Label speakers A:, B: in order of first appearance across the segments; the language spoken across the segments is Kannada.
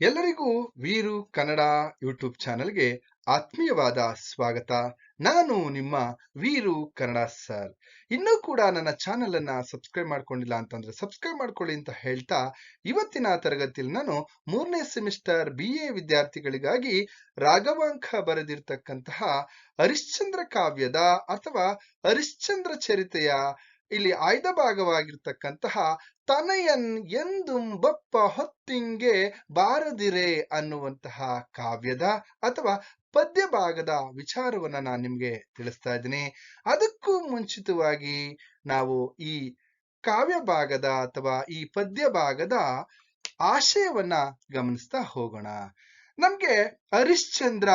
A: ಎಲ್ಲರಿಗೂ ವೀರು ಕನ್ನಡ ಯೂಟ್ಯೂಬ್ ಚಾನೆಲ್ಗೆ ಆತ್ಮೀಯವಾದ ಸ್ವಾಗತ. ನಾನು ನಿಮ್ಮ ವೀರು ಕನ್ನಡ ಸರ್. ಇನ್ನೂ ಕೂಡ ನನ್ನ ಚಾನೆಲ್ ಅನ್ನ ಸಬ್ಸ್ಕ್ರೈಬ್ ಮಾಡ್ಕೊಂಡಿಲ್ಲ ಅಂತಂದ್ರೆ ಸಬ್ಸ್ಕ್ರೈಬ್ ಮಾಡ್ಕೊಳ್ಳಿ ಅಂತ ಹೇಳ್ತಾ ಇವತ್ತಿನ ತರಗತಿಯಲ್ಲಿ ನಾನು ಮೂರನೇ ಸೆಮಿಸ್ಟರ್ ಬಿ ಎ ವಿದ್ಯಾರ್ಥಿಗಳಿಗಾಗಿ ರಾಘವಾಂಕ ಬರೆದಿರ್ತಕ್ಕಂತಹ ಹರಿಶ್ಚಂದ್ರ ಕಾವ್ಯದ ಅಥವಾ ಹರಿಶ್ಚಂದ್ರ ಚರಿತೆಯ ಇಲ್ಲಿ ಆಯ್ದ ಭಾಗವಾಗಿರ್ತಕ್ಕಂತಹ ತನಯನ್ ಎಂದು ಬಪ್ಪ ಹೊತ್ತಿಂಗೆ ಬಾರದಿರೆ ಅನ್ನುವಂತಹ ಕಾವ್ಯದ ಅಥವಾ ಪದ್ಯ ಭಾಗದ ವಿಚಾರವನ್ನ ನಾನು ನಿಮ್ಗೆ ತಿಳಿಸ್ತಾ ಇದ್ದೀನಿ. ಅದಕ್ಕೂ ಮುಂಚಿತವಾಗಿ ನಾವು ಈ ಕಾವ್ಯ ಭಾಗದ ಅಥವಾ ಈ ಪದ್ಯ ಭಾಗದ ಆಶಯವನ್ನ ಗಮನಿಸ್ತಾ ಹೋಗೋಣ. ನಮ್ಗೆ ಹರಿಶ್ಚಂದ್ರ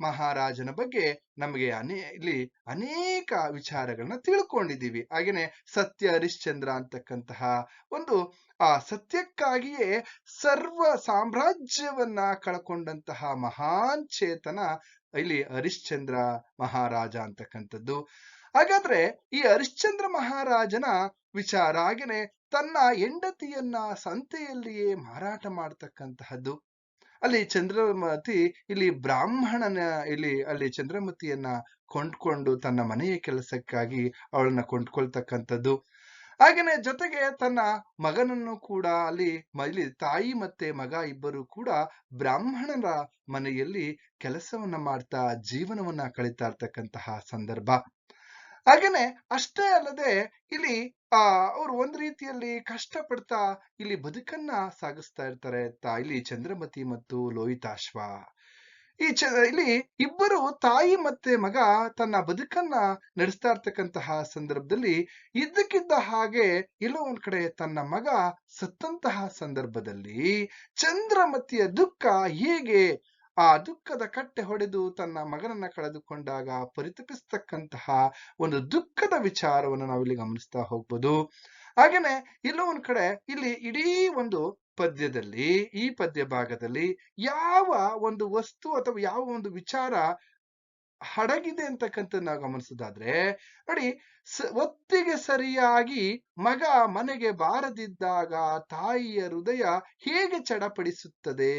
A: ಮಹಾರಾಜನ ಬಗ್ಗೆ ನಮಗೆ ಅನೇ, ಇಲ್ಲಿ ಅನೇಕ ವಿಚಾರಗಳನ್ನ ತಿಳ್ಕೊಂಡಿದ್ದೀವಿ. ಹಾಗೇನೆ ಸತ್ಯ, ಹರಿಶ್ಚಂದ್ರ ಅಂತಕ್ಕಂತಹ ಒಂದು, ಆ ಸತ್ಯಕ್ಕಾಗಿಯೇ ಸರ್ವ ಸಾಮ್ರಾಜ್ಯವನ್ನ ಕಳ್ಕೊಂಡಂತಹ ಮಹಾನ್ ಚೇತನ ಇಲ್ಲಿ ಹರಿಶ್ಚಂದ್ರ ಮಹಾರಾಜ ಅಂತಕ್ಕಂಥದ್ದು. ಹಾಗಾದ್ರೆ ಈ ಹರಿಶ್ಚಂದ್ರ ಮಹಾರಾಜನ ವಿಚಾರ ಹಾಗೇನೆ ತನ್ನ ಹೆಂಡತಿಯನ್ನ ಸಂತೆಯಲ್ಲಿಯೇ ಮಾರಾಟ ಮಾಡ್ತಕ್ಕಂತಹದ್ದು. ಅಲ್ಲಿ ಚಂದ್ರಮತಿ ಇಲ್ಲಿ ಬ್ರಾಹ್ಮಣನ ಇಲ್ಲಿ, ಅಲ್ಲಿ ಚಂದ್ರಮತಿಯನ್ನ ಕೊಂಡ್ಕೊಂಡು ತನ್ನ ಮನೆಯ ಕೆಲಸಕ್ಕಾಗಿ ಅವಳನ್ನ ಕೊಂಡ್ಕೊಳ್ತಕ್ಕಂಥದ್ದು. ಹಾಗೇನೆ ಜೊತೆಗೆ ತನ್ನ ಮಗನನ್ನು ಕೂಡ ಅಲ್ಲಿ ಇಲ್ಲಿ ತಾಯಿ ಮತ್ತೆ ಮಗ ಇಬ್ಬರು ಕೂಡ ಬ್ರಾಹ್ಮಣರ ಮನೆಯಲ್ಲಿ ಕೆಲಸವನ್ನ ಮಾಡ್ತಾ ಜೀವನವನ್ನ ಕಳೀತಾ ಇರ್ತಕ್ಕಂತಹ ಸಂದರ್ಭ. ಹಾಗೇನೆ ಅಷ್ಟೇ ಅಲ್ಲದೆ ಇಲ್ಲಿ, ಆ, ಅವರು ಒಂದ್ ರೀತಿಯಲ್ಲಿ ಕಷ್ಟಪಡ್ತಾ ಇಲ್ಲಿ ಬದುಕನ್ನ ಸಾಗಿಸ್ತಾ ಇರ್ತಾರೆ ಇಲ್ಲಿ ಚಂದ್ರಮತಿ ಮತ್ತು ಲೋಹಿತಾಶ್ವ ಈ ಚ, ಇಲ್ಲಿ ಇಬ್ಬರು ತಾಯಿ ಮತ್ತೆ ಮಗ ತನ್ನ ಬದುಕನ್ನ ನಡೆಸ್ತಾ ಇರ್ತಕ್ಕಂತಹ ಸಂದರ್ಭದಲ್ಲಿ ಇದ್ದಕ್ಕಿದ್ದ ಹಾಗೆ ಎಲ್ಲೋ ಒಂದ್ ಕಡೆ ತನ್ನ ಮಗ ಸತ್ತಂತಹ ಸಂದರ್ಭದಲ್ಲಿ ಚಂದ್ರಮತಿಯ ದುಃಖ ಹೇಗೆ ಆ ದುಃಖದ ಕಟ್ಟೆ ಹೊಡೆದು ತನ್ನ ಮಗನನ್ನ ಕಳೆದುಕೊಂಡಾಗ ಪರಿತಪಿಸ್ತಕ್ಕಂತಹ ಒಂದು ದುಃಖದ ವಿಚಾರವನ್ನು ನಾವಿಲ್ಲಿ ಗಮನಿಸ್ತಾ ಹೋಗ್ಬೋದು. ಹಾಗೇನೆ ಇಲ್ಲೋ ಒಂದ್ ಕಡೆ ಇಲ್ಲಿ ಇಡೀ ಒಂದು ಪದ್ಯದಲ್ಲಿ, ಈ ಪದ್ಯ ಭಾಗದಲ್ಲಿ ಯಾವ ಒಂದು ವಸ್ತು ಅಥವಾ ಯಾವ ಒಂದು ವಿಚಾರ ಹಡಗಿದೆ ಅಂತಕ್ಕಂಥ ನಾವು ಗಮನಿಸೋದಾದ್ರೆ, ನೋಡಿ ಒತ್ತಿಗೆ ಸರಿಯಾಗಿ ಮಗ ಮನೆಗೆ ಬಾರದಿದ್ದಾಗ ತಾಯಿಯ ಹೃದಯ ಹೇಗೆ ಚಡಪಡಿಸುತ್ತದೆ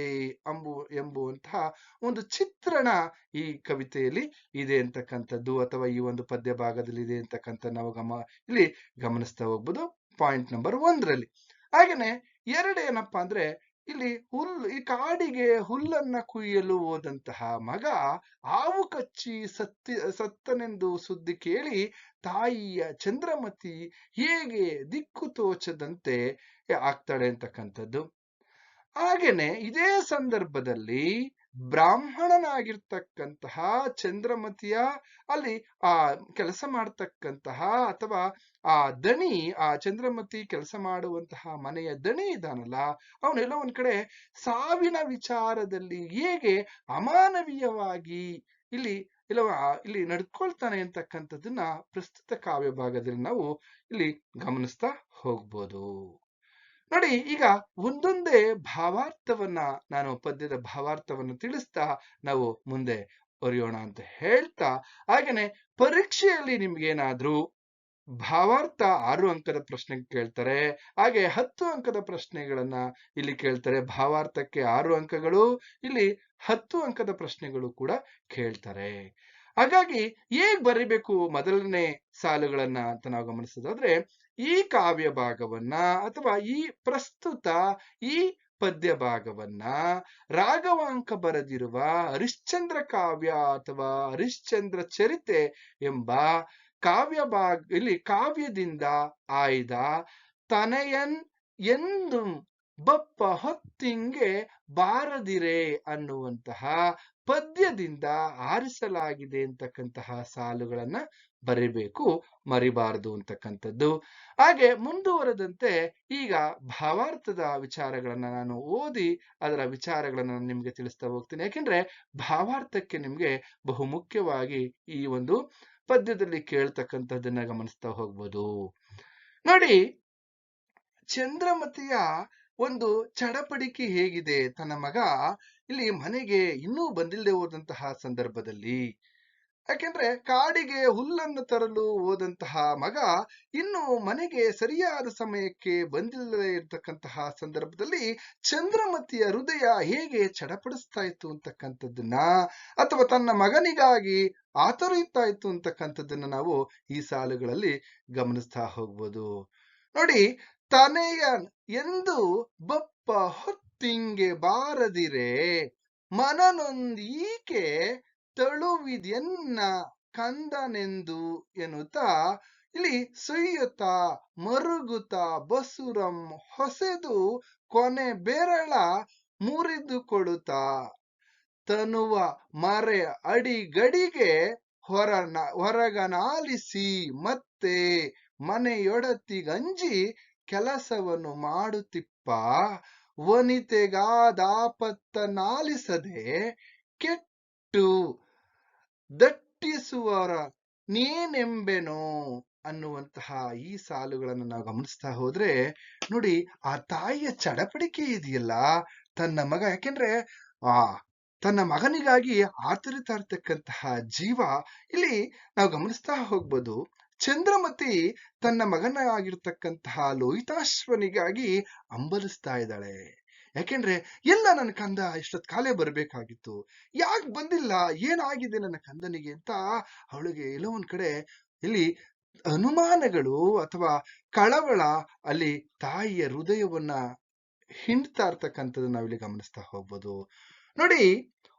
A: ಅಂಬು, ಎಂಬುವಂತಹ ಒಂದು ಚಿತ್ರಣ ಈ ಕವಿತೆಯಲ್ಲಿ ಇದೆ ಅಂತಕ್ಕಂಥದ್ದು, ಅಥವಾ ಈ ಒಂದು ಪದ್ಯ ಭಾಗದಲ್ಲಿ ಇದೆ ಅಂತಕ್ಕಂಥ ನಾವು ಗಮ, ಇಲ್ಲಿ ಗಮನಿಸ್ತಾ ಹೋಗ್ಬೋದು. ಪಾಯಿಂಟ್ ನಂಬರ್ ಒಂದರಲ್ಲಿ. ಹಾಗೇನೆ ಎರಡೇನಪ್ಪಾ ಅಂದ್ರೆ ಇಲ್ಲಿ ಹುಲ್ಲು ಈ ಕಾಡಿಗೆ ಹುಲ್ಲನ್ನ ಕುಯ್ಯಲು ಹೋದಂತಹ ಮಗ ಹಾವು ಕಚ್ಚಿ ಸತ್ತಿ ಸತ್ತನೆಂದು ಸುದ್ದಿ ಕೇಳಿ ತಾಯಿಯ ಚಂದ್ರಮತಿ ಹೇಗೆ ದಿಕ್ಕು ತೋಚದಂತೆ ಆಗ್ತಾಳೆ ಅಂತಕ್ಕಂಥದ್ದು. ಹಾಗೇನೆ ಇದೇ ಸಂದರ್ಭದಲ್ಲಿ ಬ್ರಾಹ್ಮಣನಾಗಿರ್ತಕ್ಕಂತಹ ಚಂದ್ರಮತಿಯ ಅಲ್ಲಿ ಆ ಕೆಲಸ ಮಾಡ್ತಕ್ಕಂತಹ ಅಥವಾ ಆ ದಣಿ, ಆ ಚಂದ್ರಮತಿ ಕೆಲಸ ಮಾಡುವಂತಹ ಮನೆಯ ದಣಿ ಇದಾನಲ್ಲ ಅವನೆಲ್ಲ ಒಂದ್ ಕಡೆ ಸಾವಿನ ವಿಚಾರದಲ್ಲಿ ಹೇಗೆ ಅಮಾನವೀಯವಾಗಿ ಇಲ್ಲಿ ಇಲ್ಲ ಇಲ್ಲಿ ನಡ್ಕೊಳ್ತಾನೆ ಅಂತಕ್ಕಂಥದ್ದನ್ನ ಪ್ರಸ್ತುತ ಕಾವ್ಯ ಭಾಗದಲ್ಲಿ ನಾವು ಇಲ್ಲಿ ಗಮನಿಸ್ತಾ ಹೋಗ್ಬೋದು. ನೋಡಿ, ಈಗ ಒಂದೊಂದೇ ಭಾವಾರ್ಥವನ್ನ ನಾನು ಪದ್ಯದ ಭಾವಾರ್ಥವನ್ನು ತಿಳಿಸ್ತಾ ನಾವು ಮುಂದೆ ಒರೆಯೋಣ ಅಂತ ಹೇಳ್ತಾ, ಹಾಗೇನೆ ಪರೀಕ್ಷೆಯಲ್ಲಿ ನಿಮ್ಗೇನಾದ್ರೂ ಭಾವಾರ್ಥ ಆರು ಅಂಕದ ಪ್ರಶ್ನೆ ಕೇಳ್ತಾರೆ, ಹಾಗೆ ಹತ್ತು ಅಂಕದ ಪ್ರಶ್ನೆಗಳನ್ನ ಇಲ್ಲಿ ಕೇಳ್ತಾರೆ, ಭಾವಾರ್ಥಕ್ಕೆ ಆರು ಅಂಕಗಳು, ಇಲ್ಲಿ ಹತ್ತು ಅಂಕದ ಪ್ರಶ್ನೆಗಳು ಕೂಡ ಕೇಳ್ತಾರೆ. ಹಾಗಾಗಿ ಹೇಗ್ ಬರಿಬೇಕು ಮೊದಲನೇ ಸಾಲುಗಳನ್ನ ಅಂತ ನಾವು ಗಮನಿಸೋದಾದ್ರೆ ಈ ಕಾವ್ಯ ಭಾಗವನ್ನ ಅಥವಾ ಈ ಪ್ರಸ್ತುತ ಈ ಪದ್ಯ ಭಾಗವನ್ನ ರಾಘವಾಂಕ ಬರೆದಿರುವ ಹರಿಶ್ಚಂದ್ರ ಕಾವ್ಯ ಅಥವಾ ಹರಿಶ್ಚಂದ್ರ ಚರಿತೆ ಎಂಬ ಕಾವ್ಯ ಭಾಗ, ಇಲ್ಲಿ ಕಾವ್ಯದಿಂದ ಆಯ್ದ ತನಯನ್ ಎಂದು ಬಪ್ಪ ಹೊತ್ತಿಂಗೆ ಬಾರದಿರೆ ಅನ್ನುವಂತಹ ಪದ್ಯದಿಂದ ಆರಿಸಲಾಗಿದೆ ಅಂತಕ್ಕಂತಹ ಸಾಲುಗಳನ್ನ ಬರಿಬೇಕು, ಮರಿಬಾರದು ಅಂತಕ್ಕಂಥದ್ದು. ಹಾಗೆ ಮುಂದುವರೆದಂತೆ ಈಗ ಭಾವಾರ್ಥದ ವಿಚಾರಗಳನ್ನ ನಾನು ಓದಿ ಅದರ ವಿಚಾರಗಳನ್ನ ನಿಮ್ಗೆ ತಿಳಿಸ್ತಾ ಹೋಗ್ತೀನಿ. ಯಾಕೆಂದ್ರೆ ಭಾವಾರ್ಥಕ್ಕೆ ನಿಮ್ಗೆ ಬಹು ಮುಖ್ಯವಾಗಿ ಈ ಒಂದು ಪದ್ಯದಲ್ಲಿ ಕೇಳ್ತಕ್ಕಂಥದ್ದನ್ನ ಗಮನಿಸ್ತಾ ಹೋಗ್ಬೋದು. ನೋಡಿ, ಚಂದ್ರಮತಿಯ ಒಂದು ಚಡಪಡಿಕೆ ಹೇಗಿದೆ ತನ್ನ ಮಗ? ಇಲ್ಲಿ ಮನೆಗೆ ಇನ್ನೂ ಬಂದಿಲ್ಲದೆ ಹೋದಂತಹ ಸಂದರ್ಭದಲ್ಲಿ. ಯಾಕೆಂದ್ರೆ ಕಾಡಿಗೆ ಹುಲ್ಲನ್ನು ತರಲು ಹೋದಂತಹ ಮಗ ಇನ್ನು ಮನೆಗೆ ಸರಿಯಾದ ಸಮಯಕ್ಕೆ ಬಂದಿಲ್ಲದೆ ಇರತಕ್ಕಂತಹ ಸಂದರ್ಭದಲ್ಲಿ ಚಂದ್ರಮತಿಯ ಹೃದಯ ಹೇಗೆ ಚಡಪಡಿಸ್ತಾ ಇತ್ತು ಅಂತಕ್ಕಂಥದ್ದನ್ನ ಅಥವಾ ತನ್ನ ಮಗನಿಗಾಗಿ ಆತರಿತಾ ಇತ್ತು ಅಂತಕ್ಕಂಥದ್ದನ್ನ ನಾವು ಈ ಸಾಲುಗಳಲ್ಲಿ ಗಮನಿಸ್ತಾ ಹೋಗ್ಬೋದು. ನೋಡಿ, ತನೆಯ ಎಂದು ಬಪ್ಪ ಹೊತ್ತಿಂಗೆ ಬಾರದಿರೆ, ಮನನೊಂದೀಕೆ ತಳುವಿದೆನ್ನ ಕಂದನೆಂದು ಎನ್ನುತ್ತಾ, ಇಲ್ಲಿ ಸುಯ್ಯುತ್ತ ಮರುಗುತ ಬಸುರಂ ಹೊಸೆದು ಕೊನೆ ಬೆರಳ ಮುರಿದುಕೊಳ್ಳುತ್ತ ತನುವ ಮರೆ ಅಡಿಗಡಿಗೆ ಹೊರನ ಹೊರಗನಾಲಿಸಿ ಮತ್ತೆ ಮನೆಯೊಡತಿಗಂಜಿ ಕೆಲಸವನ್ನು ಮಾಡುತ್ತಿಪ್ಪ ವನಿತೆಗಾದಾಪತ್ತನಾಲಿಸದೆ ಕೆಟ್ಟು ದಟ್ಟಿಸುವರ ನೇನೆಂಬೆನೋ ಅನ್ನುವಂತಹ ಈ ಸಾಲುಗಳನ್ನು ನಾವು ಗಮನಿಸ್ತಾ ಹೋದ್ರೆ, ನೋಡಿ ಆ ತಾಯಿಯ ಚಡಪಡಿಕೆ ಇದೆಯಲ್ಲ, ತನ್ನ ಮಗ, ಯಾಕೆಂದ್ರೆ ಆ ತನ್ನ ಮಗನಿಗಾಗಿ ಆತರಿತಾ ಇರ್ತಕ್ಕಂತಹ ಜೀವ ಇಲ್ಲಿ ನಾವು ಗಮನಿಸ್ತಾ ಹೋಗ್ಬೋದು. ಚಂದ್ರಮತಿ ತನ್ನ ಮಗನಾಗಿರ್ತಕ್ಕಂತಹ ಲೋಹಿತಾಶ್ವನಿಗಾಗಿ ಅಂಬಲಿಸ್ತಾ ಇದ್ದಾಳೆ. ಯಾಕೆಂದ್ರೆ, ಎಲ್ಲ ನನ್ನ ಕಂದ ಇಷ್ಟೊತ್ ಕಾಲೇ ಬರಬೇಕಾಗಿತ್ತು. ಯಾಕೆ ಬಂದಿಲ್ಲ? ಏನಾಗಿದೆ ನನ್ನ ಕಂದನಿಗೆ ಅಂತ ಅವಳಿಗೆ ಎಲ್ಲೋ ಒಂದ್ ಕಡೆ ಇಲ್ಲಿ ಅನುಮಾನಗಳು ಅಥವಾ ಕಳವಳ ಅಲ್ಲಿ ತಾಯಿಯ ಹೃದಯವನ್ನ ಹಿಂಡ್ತಾ ಇರ್ತಕ್ಕಂಥದ್ದು ನಾವಿಲ್ಲಿ ಗಮನಿಸ್ತಾ ಹೋಗ್ಬೋದು. ನೋಡಿ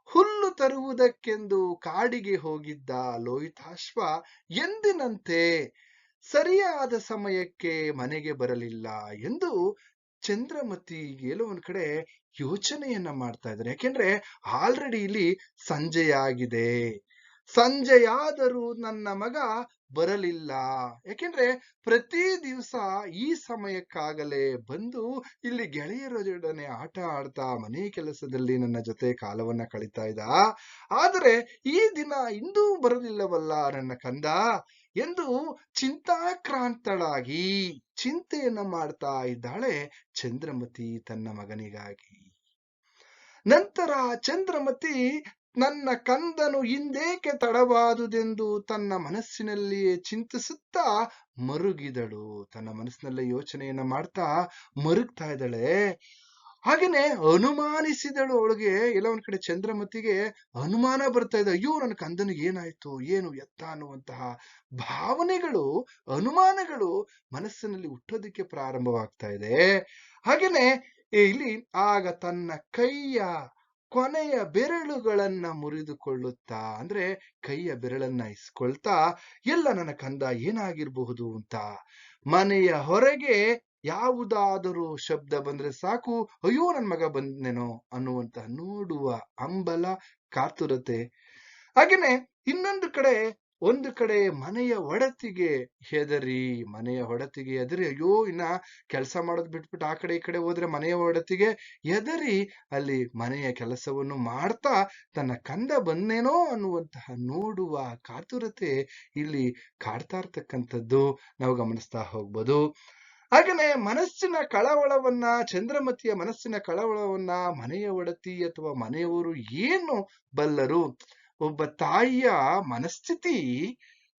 A: ಹುಲ್ಲು ತರುವುದಕ್ಕೆಂದು ಕಾಡಿಗೆ ಹೋಗಿದ್ದ ಲೋಹಿತಾಶ್ವ ಎಂದಿನಂತೆ ಸರಿಯಾದ ಸಮಯಕ್ಕೆ ಮನೆಗೆ ಬರಲಿಲ್ಲ ಎಂದು ಚಂದ್ರಮತಿ ಎಲ್ಲೋ ಕಡೆ ಯೋಚನೆಯನ್ನ ಮಾಡ್ತಾ ಇದ್ದಾರೆ ಯಾಕೆಂದ್ರೆ ಆಲ್ರೆಡಿ ಇಲ್ಲಿ ಸಂಜೆಯಾಗಿದೆ. ಸಂಜೆಯಾದರೂ ನನ್ನ ಮಗ ಬರಲಿಲ್ಲ. ಯಾಕೆಂದ್ರೆ ಪ್ರತಿ ದಿವಸ ಈ ಸಮಯಕ್ಕಾಗಲೇ ಬಂದು ಇಲ್ಲಿ ಗೆಳೆಯರ ಜೊಡನೆ ಆಟ ಆಡ್ತಾ ಮನೆ ಕೆಲಸದಲ್ಲಿ ನನ್ನ ಜೊತೆ ಕಾಲವನ್ನ ಕಳೀತಾ ಇದ್ದ. ಆದರೆ ಈ ದಿನ ಇಂದೂ ಬರಲಿಲ್ಲವಲ್ಲ ನನ್ನ ಕಂದ? ಎಂದು ಚಿಂತಾಕ್ರಾಂತಳಾಗಿ ಚಿಂತೆಯನ್ನ ಮಾಡ್ತಾ ಇದ್ದಾಳೆ ಚಂದ್ರಮತಿ ತನ್ನ ಮಗನಿಗಾಗಿ. ನಂತರ ಚಂದ್ರಮತಿ ನನ್ನ ಕಂದನು ಹಿಂದೇಕೆ ತಡವಾದುದೆಂದು ತನ್ನ ಮನಸ್ಸಿನಲ್ಲಿಯೇ ಚಿಂತಿಸುತ್ತಾ ಮರುಗಿದಳು. ತನ್ನ ಮನಸ್ಸಿನಲ್ಲೇ ಯೋಚನೆಯನ್ನ ಮಾಡ್ತಾ ಮರುಗ್ತಾ ಇದ್ದಾಳೆ. ಹಾಗೇನೆ ಅನುಮಾನಿಸಿದಳು ಅವಳಿಗೆ. ಎಲ್ಲ ಒಂದ್ ಕಡೆ ಚಂದ್ರಮತಿಗೆ ಅನುಮಾನ ಬರ್ತಾ ಇದೆ. ಅಯ್ಯೋ, ನನ್ನ ಕಂದನಿಗೆ ಏನಾಯ್ತು? ಏನು ಎತ್ತ ಅನ್ನುವಂತಹ ಭಾವನೆಗಳು, ಅನುಮಾನಗಳು ಮನಸ್ಸಿನಲ್ಲಿ ಹುಟ್ಟೋದಿಕ್ಕೆ ಪ್ರಾರಂಭವಾಗ್ತಾ ಇದೆ. ಹಾಗೇನೆ ಇಲ್ಲಿ ಆಗ ತನ್ನ ಕೈಯ ಕೊನೆಯ ಬೆರಳುಗಳನ್ನ ಮುರಿದುಕೊಳ್ಳುತ್ತಾ, ಅಂದ್ರೆ ಕೈಯ ಬೆರಳನ್ನ ಇಸ್ಕೊಳ್ತಾ, ಎಲ್ಲ ನನ್ನ ಕಂದ ಏನಾಗಿರಬಹುದು ಅಂತ. ಮನೆಯ ಹೊರಗೆ ಯಾವುದಾದರೂ ಶಬ್ದ ಬಂದ್ರೆ ಸಾಕು, ಅಯ್ಯೋ ನನ್ ಮಗ ಬಂದ್ನೇನೋ ಅನ್ನುವಂತ ನೋಡುವ ಅಂಬಲ ಕಾತುರತೆ. ಹಾಗೇನೆ ಇನ್ನೊಂದು ಕಡೆ ಒಂದು ಕಡೆ ಮನೆಯ ಒಡತಿಗೆ ಹೆದರಿ, ಮನೆಯ ಒಡತಿಗೆ ಹೆದರಿ, ಅಯ್ಯೋ, ಇನ್ನ ಕೆಲಸ ಮಾಡೋದ್ ಬಿಟ್ಬಿಟ್ಟು ಆ ಕಡೆ ಈ ಕಡೆ ಹೋದ್ರೆ ಮನೆಯ ಒಡತಿಗೆ ಹೆದರಿ, ಅಲ್ಲಿ ಮನೆಯ ಕೆಲಸವನ್ನು ಮಾಡ್ತಾ ತನ್ನ ಕಂದ ಬಂದೇನೋ ಅನ್ನುವಂತಹ ನೋಡುವ ಕಾತುರತೆ ಇಲ್ಲಿ ಕಾಡ್ತಾ ಇರ್ತಕ್ಕಂಥದ್ದು. ನಾವು ಗಮನಿಸ್ತಾ ಹೋಗ್ಬೋದು. ಹಾಗೇನೆ ಮನಸ್ಸಿನ ಕಳವಳವನ್ನ, ಚಂದ್ರಮತಿಯ ಮನಸ್ಸಿನ ಕಳವಳವನ್ನ ಮನೆಯ ಒಡತಿ ಅಥವಾ ಮನೆಯವರು ಏನು ಬಲ್ಲರು? ಒಬ್ಬ ತಾಯಿಯ ಮನಸ್ಥಿತಿ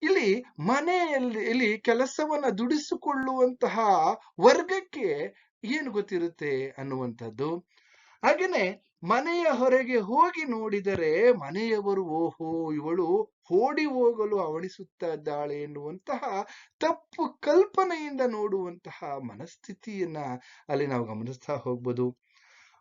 A: ಇಲ್ಲಿ ಮನೆಯಲ್ಲಿ, ಇಲ್ಲಿ ಕೆಲಸವನ್ನ ದುಡಿಸಿಕೊಳ್ಳುವಂತಹ ವರ್ಗಕ್ಕೆ ಏನು ಗೊತ್ತಿರುತ್ತೆ ಅನ್ನುವಂಥದ್ದು. ಹಾಗೇನೆ ಮನೆಯ ಹೊರಗೆ ಹೋಗಿ ನೋಡಿದರೆ ಮನೆಯವರು, ಓಹೋ, ಇವಳು ಓಡಿ ಹೋಗಲು ಅವಣಿಸುತ್ತಾ ಇದ್ದಾಳೆ ಎನ್ನುವಂತಹ ತಪ್ಪು ಕಲ್ಪನೆಯಿಂದ ನೋಡುವಂತಹ ಮನಸ್ಥಿತಿಯನ್ನ ಅಲ್ಲಿ ನಾವು ಗಮನಿಸ್ತಾ ಹೋಗ್ಬೋದು.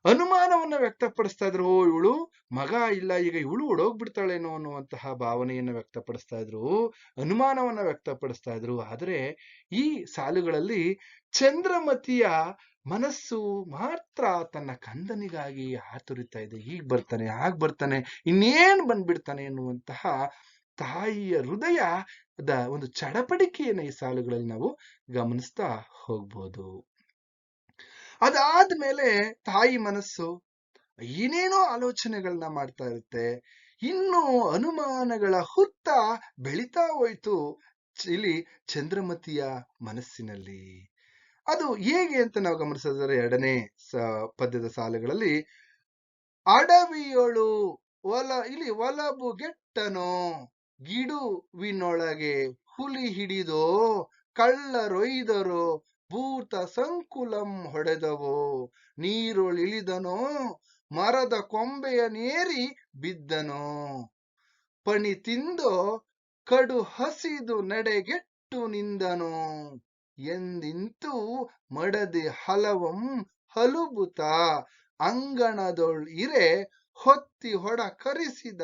A: ಅನುಮಾನವನ್ನ ವ್ಯಕ್ತಪಡಿಸ್ತಾ ಇದ್ರು, ಓ, ಇವಳು ಮಗ ಇಲ್ಲ, ಈಗ ಇವಳು ಓಡೋಗ್ಬಿಡ್ತಾಳೇನೋ ಅನ್ನುವಂತಹ ಭಾವನೆಯನ್ನ ವ್ಯಕ್ತಪಡಿಸ್ತಾ ಇದ್ರು, ಅನುಮಾನವನ್ನು ವ್ಯಕ್ತಪಡಿಸ್ತಾ ಇದ್ರು. ಆದರೆ ಈ ಸಾಲುಗಳಲ್ಲಿ ಚಂದ್ರಮತಿಯ ಮನಸ್ಸು ಮಾತ್ರ ತನ್ನ ಕಂದನಿಗಾಗಿ ಆತುರಿತಾ ಇದೆ. ಹೀಗ್ ಬರ್ತಾನೆ, ಹಾಗ್ ಬರ್ತಾನೆ, ಇನ್ನೇನು ಬಂದ್ಬಿಡ್ತಾನೆ ಎನ್ನುವಂತಹ ತಾಯಿಯ ಹೃದಯದ ಒಂದು ಚಡಪಡಿಕೆಯನ್ನ ಈ ಸಾಲುಗಳಲ್ಲಿ ನಾವು ಗಮನಿಸ್ತಾ ಹೋಗ್ಬೋದು. ಅದಾದ್ಮೇಲೆ ತಾಯಿ ಮನಸ್ಸು ಏನೇನೋ ಆಲೋಚನೆಗಳನ್ನ ಮಾಡ್ತಾ ಇರುತ್ತೆ, ಇನ್ನು ಅನುಮಾನಗಳ ಹುತ್ತ ಬೆಳಿತಾ ಹೋಯ್ತು ಇಲ್ಲಿ ಚಂದ್ರಮತಿಯ ಮನಸ್ಸಿನಲ್ಲಿ. ಅದು ಹೇಗೆ ಅಂತ ನಾವು ಗಮನಿಸಿದ್ರೆ ಎರಡನೇ ಪದ್ಯದ ಸಾಲುಗಳಲ್ಲಿ, ಅಡವಿಯೊಳು ಒಲ, ಇಲ್ಲಿ ಒಲಬು ಗೆಟ್ಟನೋ ಗಿಡುವಿನೊಳಗೆ ಹುಲಿ ಹಿಡಿದೋ ಕಳ್ಳರೊಯ್ದರೋ ಭೂತ ಸಂಕುಲಂ ಹೊಡೆದವೋ? ನೀರೊಳಿಳಿದನೋ? ಮರದ ಕೊಂಬೆಯ ನೇರಿ ಬಿದ್ದನೋ? ಪಣಿ ತಿಂದೋ? ಕಡು ಹಸಿದು ನಡೆಗೆಟ್ಟು ನಿಂದನೋ? ಎಂದಿಂತು ಮಡದಿ ಹಲವಂ ಹಲುಬುತ. ಅಂಗಣದೊಳ್ ಇರೆ ಹೊತ್ತಿ ಹೊಡ ಕರಿಸಿದ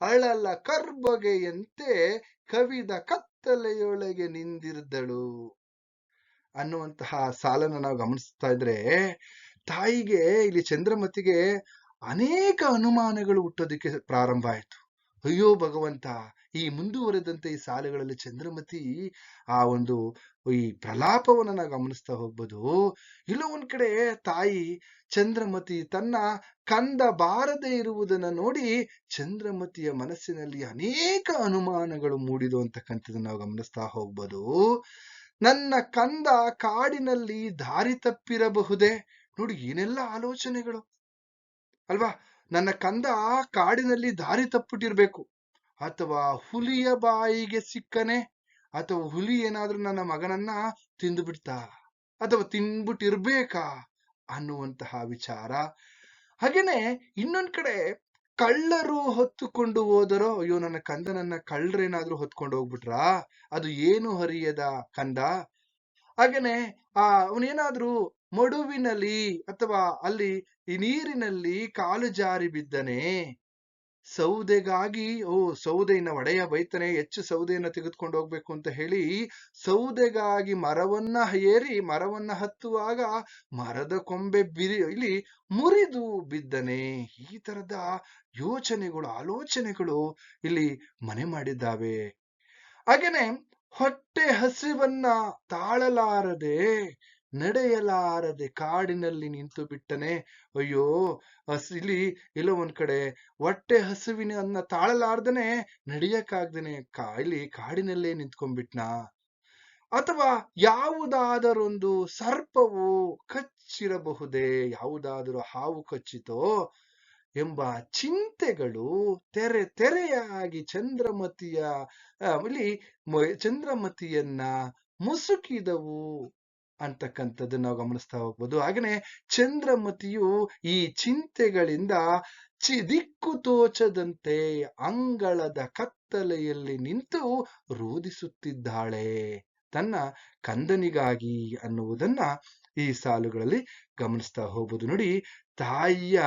A: ಅಳಲ ಕರ್ಬಗೆಯಂತೆ ಕವಿದ ಕತ್ತಲೆಯೊಳಗೆ ನಿಂದಿರ್ದಳು. ಅನ್ನುವಂತಹ ಸಾಲನ್ನ ನಾವು ಗಮನಿಸ್ತಾ ಇದ್ರೆ, ತಾಯಿಗೆ ಇಲ್ಲಿ ಚಂದ್ರಮತಿಗೆ ಅನೇಕ ಅನುಮಾನಗಳು ಹುಟ್ಟೋದಕ್ಕೆ ಪ್ರಾರಂಭ ಆಯ್ತು. ಅಯ್ಯೋ ಭಗವಂತ, ಈ ಮುಂದುವರೆದಂತೆ ಈ ಸಾಲುಗಳಲ್ಲಿ ಚಂದ್ರಮತಿ ಆ ಒಂದು ಈ ಪ್ರಲಾಪವನ್ನ ನಾವು ಗಮನಿಸ್ತಾ ಹೋಗ್ಬೋದು. ಇಲ್ಲೋ ಒಂದ್ ಕಡೆ ತಾಯಿ ಚಂದ್ರಮತಿ ತನ್ನ ಕಂದ ಬಾರದೆ ಇರುವುದನ್ನ ನೋಡಿ ಚಂದ್ರಮತಿಯ ಮನಸ್ಸಿನಲ್ಲಿ ಅನೇಕ ಅನುಮಾನಗಳು ಮೂಡಿದು ಅಂತಕ್ಕಂಥದ್ದು ನಾವು ಗಮನಿಸ್ತಾ ಹೋಗ್ಬೋದು. ನನ್ನ ಕಂದ ಕಾಡಿನಲ್ಲಿ ದಾರಿ ತಪ್ಪಿರಬಹುದೇ? ನೋಡಿ, ಏನೆಲ್ಲ ಆಲೋಚನೆಗಳು. ಅಲ್ವಾ? ನನ್ನ ಕಂದ ಕಾಡಿನಲ್ಲಿ ದಾರಿ ತಪ್ಪಿಟ್ಟಿರ್ಬೇಕು. ಅಥವಾ ಹುಲಿಯ ಬಾಯಿಗೆ ಸಿಕ್ಕನೆ? ಅಥವಾ ಹುಲಿ ಏನಾದ್ರೂ ನನ್ನ ಮಗನನ್ನ ತಿಂದು ಬಿಡ್ತಾ ಅಥವಾ ತಿನ್ಬಿಟ್ಟಿರ್ಬೇಕಾ ಅನ್ನುವಂತಹ ವಿಚಾರ. ಹಾಗೇನೆ ಇನ್ನೊಂದ್ ಕಡೆ ಕಳ್ಳರು ಹೊತ್ತುಕೊಂಡು ಹೋದರೋ, ಅಯ್ಯೋ, ನನ್ನ ಕಂದನನ್ನ ಕಳ್ಳರೇನಾದ್ರೂ ಹೊತ್ಕೊಂಡು ಹೋಗ್ಬಿಟ್ರಾ? ಅದು ಏನು ಹರಿಯದ ಕಂದ? ಹಾಗೇನೆ, ಆ, ಅವನೇನಾದ್ರೂ ಮಡುವಿನಲ್ಲಿ ಅಥವಾ ಅಲ್ಲಿ ಈ ನೀರಿನಲ್ಲಿ ಕಾಲು ಜಾರಿ ಬಿದ್ದನೆ? ಸೌದೆಗಾಗಿ, ಓ ಸೌದೆಯನ್ನ ಒಡೆಯ ಬೈತಾನೆ ಹೆಚ್ಚು ಸೌದೆಯನ್ನ ತೆಗೆದುಕೊಂಡು ಹೋಗ್ಬೇಕು ಅಂತ ಹೇಳಿ, ಸೌದೆಗಾಗಿ ಮರವನ್ನ ಏರಿ, ಮರವನ್ನ ಹತ್ತುವಾಗ ಮರದ ಕೊಂಬೆ ಬಿರಿ, ಇಲ್ಲಿ ಮುರಿದು ಬಿದ್ದನೆ. ಈ ತರದ ಯೋಚನೆಗಳು, ಆಲೋಚನೆಗಳು ಇಲ್ಲಿ ಮನೆ ಮಾಡಿದ್ದಾವೆ. ಹಾಗೇನೆ ಹೊಟ್ಟೆ ಹಸಿವನ್ನ ತಾಳಲಾರದೆ ನಡೆಯಲಾರದೆ ಕಾಡಿನಲ್ಲಿ ನಿಂತು ಬಿಟ್ಟನೆ. ಅಯ್ಯೋ ಹಸಿಲಿ ಇಲ್ಲಿ ಒಂದ್ ಕಡೆ ಹೊಟ್ಟೆ ಹಸುವಿನ ಅನ್ನ ತಾಳಲಾರ್ದನೆ ನಡೆಯಕ್ಕಾಗ್ದೇನೆ. ಕಾಯಿಲಿ ಕಾಡಿನಲ್ಲೇ ನಿಂತ್ಕೊಂಡ್ಬಿಟ್ನ? ಅಥವಾ ಯಾವುದಾದರೊಂದು ಸರ್ಪವು ಕಚ್ಚಿರಬಹುದೇ? ಯಾವುದಾದರೂ ಹಾವು ಕಚ್ಚಿತೋ? ಎಂಬ ಚಿಂತೆಗಳು ತೆರೆ ತೆರೆಯಾಗಿ ಚಂದ್ರಮತಿಯ ಚಂದ್ರಮತಿಯನ್ನ ಮುಸುಕಿದವು. ಅಂತಕ್ಕಂಥದ್ದನ್ನ ನಾವು ಗಮನಿಸ್ತಾ ಹೋಗ್ಬೋದು. ಹಾಗೇನೆ ಚಂದ್ರಮತಿಯು ಈ ಚಿಂತೆಗಳಿಂದ ಚಿ ದಿಕ್ಕು ತೋಚದಂತೆ ಅಂಗಳದ ಕತ್ತಲೆಯಲ್ಲಿ ನಿಂತು ರೋಧಿಸುತ್ತಿದ್ದಾಳೆ. ತನ್ನ ಕಂದನಿಗಾಗಿ ಅನ್ನುವುದನ್ನ ಈ ಸಾಲುಗಳಲ್ಲಿ ಗಮನಿಸ್ತಾ ಹೋಗ್ಬೋದು. ನೋಡಿ, ತಾಯಿಯ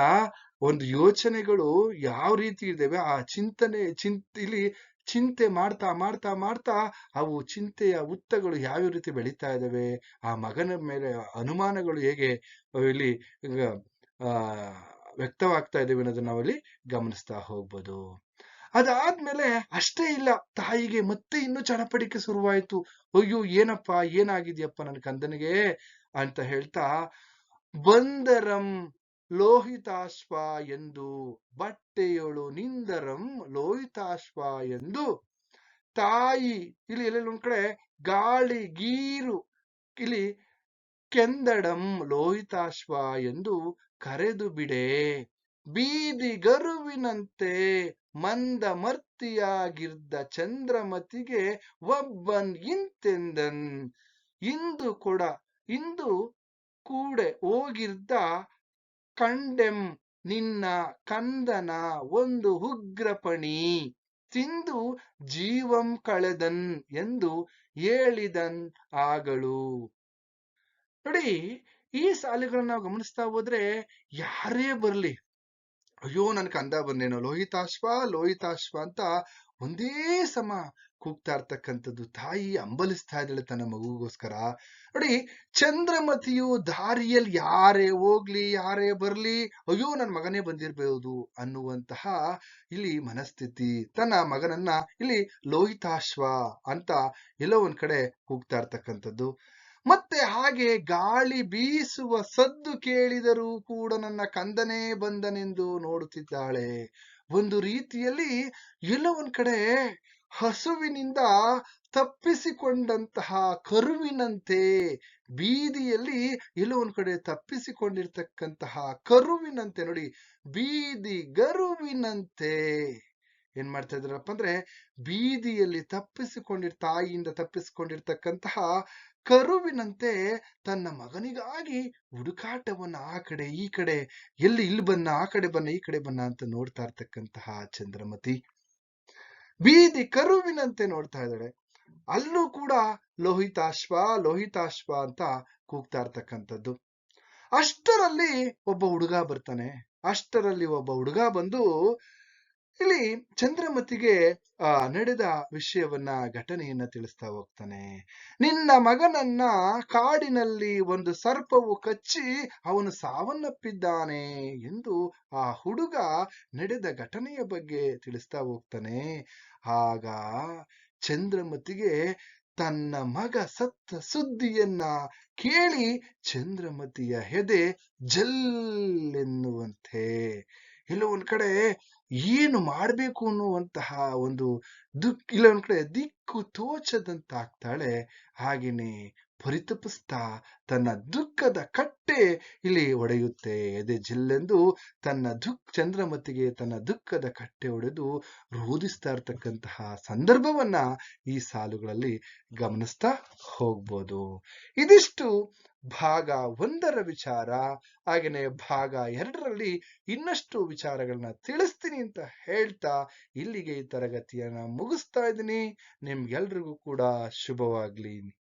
A: ಒಂದು ಯೋಚನೆಗಳು ಯಾವ ರೀತಿ ಇದ್ದಾವೆ? ಆ ಚಿಂತನೆ ಚಿಂತ ಇಲ್ಲಿ ಚಿಂತೆ ಮಾಡ್ತಾ ಮಾಡ್ತಾ ಮಾಡ್ತಾ ಅವು ಚಿಂತೆಯ ಉತ್ತಗಳು ಯಾವ ರೀತಿ ಬೆಳೀತಾ ಇದ್ದಾವೆ? ಆ ಮಗನ ಮೇಲೆ ಅನುಮಾನಗಳು ಹೇಗೆ ಇಲ್ಲಿ ವ್ಯಕ್ತವಾಗ್ತಾ ಇದ್ದಾವೆ ಅನ್ನೋದನ್ನ ನಾವಲ್ಲಿ ಗಮನಿಸ್ತಾ ಹೋಗ್ಬೋದು. ಅದಾದ್ಮೇಲೆ ಅಷ್ಟೇ ಇಲ್ಲ, ತಾಯಿಗೆ ಮತ್ತೆ ಇನ್ನೂ ಚಡಪಡಿಕೆ ಶುರುವಾಯ್ತು. ಅಯ್ಯೋ, ಏನಪ್ಪ, ಏನಾಗಿದೆಯಪ್ಪ ನನ್ನ ಕಂದನಿಗೆ? ಅಂತ ಹೇಳ್ತಾ ಬಂದರಂ ಲೋಹಿತಾಶ್ವ ಎಂದು ಬಟ್ಟೆಯೊಳು ನಿಂದರಂ ಲೋಹಿತಾಶ್ವ ಎಂದು ತಾಯಿ, ಇಲ್ಲಿ ಎಲ್ಲೆಲ್ಲ ಒಂದ್ ಕಡೆ ಗಾಳಿ, ಗೀರು, ಇಲ್ಲಿ ಕೆಂದಡಂ ಲೋಹಿತಾಶ್ವ ಎಂದು ಕರೆದು ಬಿಡೆ. ಬೀದಿ ಗರುವಿನಂತೆ ಮಂದ ಮರ್ತಿಯಾಗಿದ್ದ ಚಂದ್ರಮತಿಗೆ ಒಬ್ಬನ್ ಇಂತೆಂದನ್. ಇಂದು ಕೂಡ, ಇಂದು ಕೂಡೆ ಹೋಗಿರ್ದ ಕಂಡೆಂ ನಿನ್ನ ಕಂದನ ಒಂದು ಉಗ್ರಪಣಿ. ತಿಂದು ಜೀವಂ ಕಳೆದನ್ ಎಂದು ಹೇಳಿದನ್ ಆಗಳು ನೋಡಿ, ಈ ಸಾಲುಗಳನ್ನ ನಾವು ಗಮನಿಸ್ತಾ ಹೋದ್ರೆ ಯಾರೇ ಬರ್ಲಿ. ಅಯ್ಯೋ, ನನ್ ಕಂದ ಬಂದೇನೋ ಲೋಹಿತಾಶ್ವ ಲೋಹಿತಾಶ್ವ ಅಂತ ಒಂದೇ ಸಮ ಕೂಗ್ತಾ ಇರ್ತಕ್ಕಂಥದ್ದು ತಾಯಿ ಅಂಬಲಿಸ್ತಾ ಇದ್ದಾಳೆ ತನ್ನ ಮಗುಗೋಸ್ಕರ. ನೋಡಿ, ಚಂದ್ರಮತಿಯು ದಾರಿಯಲ್ಲಿ ಯಾರೇ ಹೋಗ್ಲಿ, ಯಾರೇ ಬರ್ಲಿ, ಅಯ್ಯೋ ನನ್ನ ಮಗನೇ ಬಂದಿರ್ಬೋದು ಅನ್ನುವಂತಹ ಇಲ್ಲಿ ಮನಸ್ಥಿತಿ. ತನ್ನ ಮಗನನ್ನ ಇಲ್ಲಿ ಲೋಹಿತಾಶ್ವ ಅಂತ ಎಲ್ಲೋ ಒಂದ್ ಕಡೆ ಕೂಗ್ತಾ ಇರ್ತಕ್ಕಂಥದ್ದು. ಮತ್ತೆ ಹಾಗೆ ಗಾಳಿ ಬೀಸುವ ಸದ್ದು ಕೇಳಿದರೂ ಕೂಡ ನನ್ನ ಕಂದನೇ ಬಂದನೆಂದು ನೋಡುತ್ತಿದ್ದಾಳೆ. ಒಂದು ರೀತಿಯಲ್ಲಿ ಎಲ್ಲ ಒಂದ್ ಕಡೆ ಹಸುವಿನಿಂದ ತಪ್ಪಿಸಿಕೊಂಡಂತಹ ಕರುವಿನಂತೆ ಬೀದಿಯಲ್ಲಿ ಎಲ್ಲ ಒಂದ್ ಕಡೆ ತಪ್ಪಿಸಿಕೊಂಡಿರ್ತಕ್ಕಂತಹ ಕರುವಿನಂತೆ ನೋಡಿ, ಬೀದಿ ಗರುವಿನಂತೆ. ಏನ್ ಮಾಡ್ತಾ ಇದ್ರಪ್ಪ ಅಂದ್ರೆ ಬೀದಿಯಲ್ಲಿ ತಪ್ಪಿಸಿಕೊಂಡಿರ್ ತಾಯಿಯಿಂದ ತಪ್ಪಿಸಿಕೊಂಡಿರ್ತಕ್ಕಂತಹ ಕರುವಿನಂತೆ ತನ್ನ ಮಗನಿಗಾಗಿ ಹುಡುಕಾಟವನ್ನು ಆ ಕಡೆ, ಈ ಕಡೆ, ಎಲ್ಲಿ ಇಲ್ಲಿ ಬನ್ನ, ಆ ಕಡೆ ಬನ್ನ, ಈ ಕಡೆ ಬನ್ನ ಅಂತ ನೋಡ್ತಾ ಇರ್ತಕ್ಕಂತಹ ಚಂದ್ರಮತಿ. ಬೀದಿ ಕರುವಿನಂತೆ ನೋಡ್ತಾ ಇದ್ದಾಳೆ. ಅಲ್ಲೂ ಕೂಡ ಲೋಹಿತಾಶ್ವ ಲೋಹಿತಾಶ್ವ ಅಂತ ಕೂಗ್ತಾ ಇರ್ತಕ್ಕಂಥದ್ದು. ಅಷ್ಟರಲ್ಲಿ ಒಬ್ಬ ಹುಡುಗ ಬರ್ತಾನೆ. ಅಷ್ಟರಲ್ಲಿ ಒಬ್ಬ ಹುಡುಗ ಬಂದು ಇಲ್ಲಿ ಚಂದ್ರಮತಿಗೆ, ಆ, ನಡೆದ ವಿಷಯವನ್ನ ಘಟನೆಯನ್ನ ತಿಳಿಸ್ತಾ ಹೋಗ್ತಾನೆ. ನಿನ್ನ ಮಗನನ್ನ ಕಾಡಿನಲ್ಲಿ ಒಂದು ಸರ್ಪವು ಕಚ್ಚಿ ಅವನು ಸಾವನ್ನಪ್ಪಿದ್ದಾನೆ ಎಂದು ಆ ಹುಡುಗ ನಡೆದ ಘಟನೆಯ ಬಗ್ಗೆ ತಿಳಿಸ್ತಾ ಹೋಗ್ತಾನೆ. ಆಗ ಚಂದ್ರಮತಿಗೆ ತನ್ನ ಮಗ ಸತ್ತ ಸುದ್ದಿಯನ್ನ ಕೇಳಿ ಚಂದ್ರಮತಿಯ ಹೆದೆ ಜಲ್ಲೆನ್ನುವಂತೆ. ಇಲ್ಲ ಒಂದ್ ಕಡೆ ಏನು ಮಾಡಬೇಕು ಅನ್ನುವಂತಹ ಒಂದು ದುಃಖ ಇಲ್ಲ ಒಂದ್ ಕಡೆ ದಿಕ್ಕು ತೋಚದಂತಾಗ್ತಾಳೆ ಹಾಗೇನೆ ಪರಿತಪಿಸ್ತಾ ತನ್ನ ದುಃಖದ ಕಟ್ಟೆ ಇಲ್ಲಿ ಒಡೆಯುತ್ತೆ. ಎದೆ ಜಿಲ್ಲೆಂದು ತನ್ನ ದುಃಖ, ಚಂದ್ರಮತಿಗೆ ತನ್ನ ದುಃಖದ ಕಟ್ಟೆ ಒಡೆದು ರೋಧಿಸ್ತಾ ಇರ್ತಕ್ಕಂತಹ ಸಂದರ್ಭವನ್ನ ಈ ಸಾಲುಗಳಲ್ಲಿ ಗಮನಿಸ್ತಾ ಹೋಗ್ಬೋದು. ಇದಿಷ್ಟು ಭಾಗ ಒಂದರ ವಿಚಾರ. ಹಾಗೆಯೇ ಭಾಗ ಎರಡರಲ್ಲಿ ಇನ್ನಷ್ಟು ವಿಚಾರಗಳನ್ನ ತಿಳಿಸ್ತೀನಿ ಅಂತ ಹೇಳ್ತಾ ಇಲ್ಲಿಗೆ ಈ ತರಗತಿಯನ್ನ ಮುಗಿಸ್ತಾ ಇದ್ದೀನಿ. ನಿಮ್ಗೆಲ್ರಿಗೂ ಕೂಡ ಶುಭವಾಗ್ಲಿ.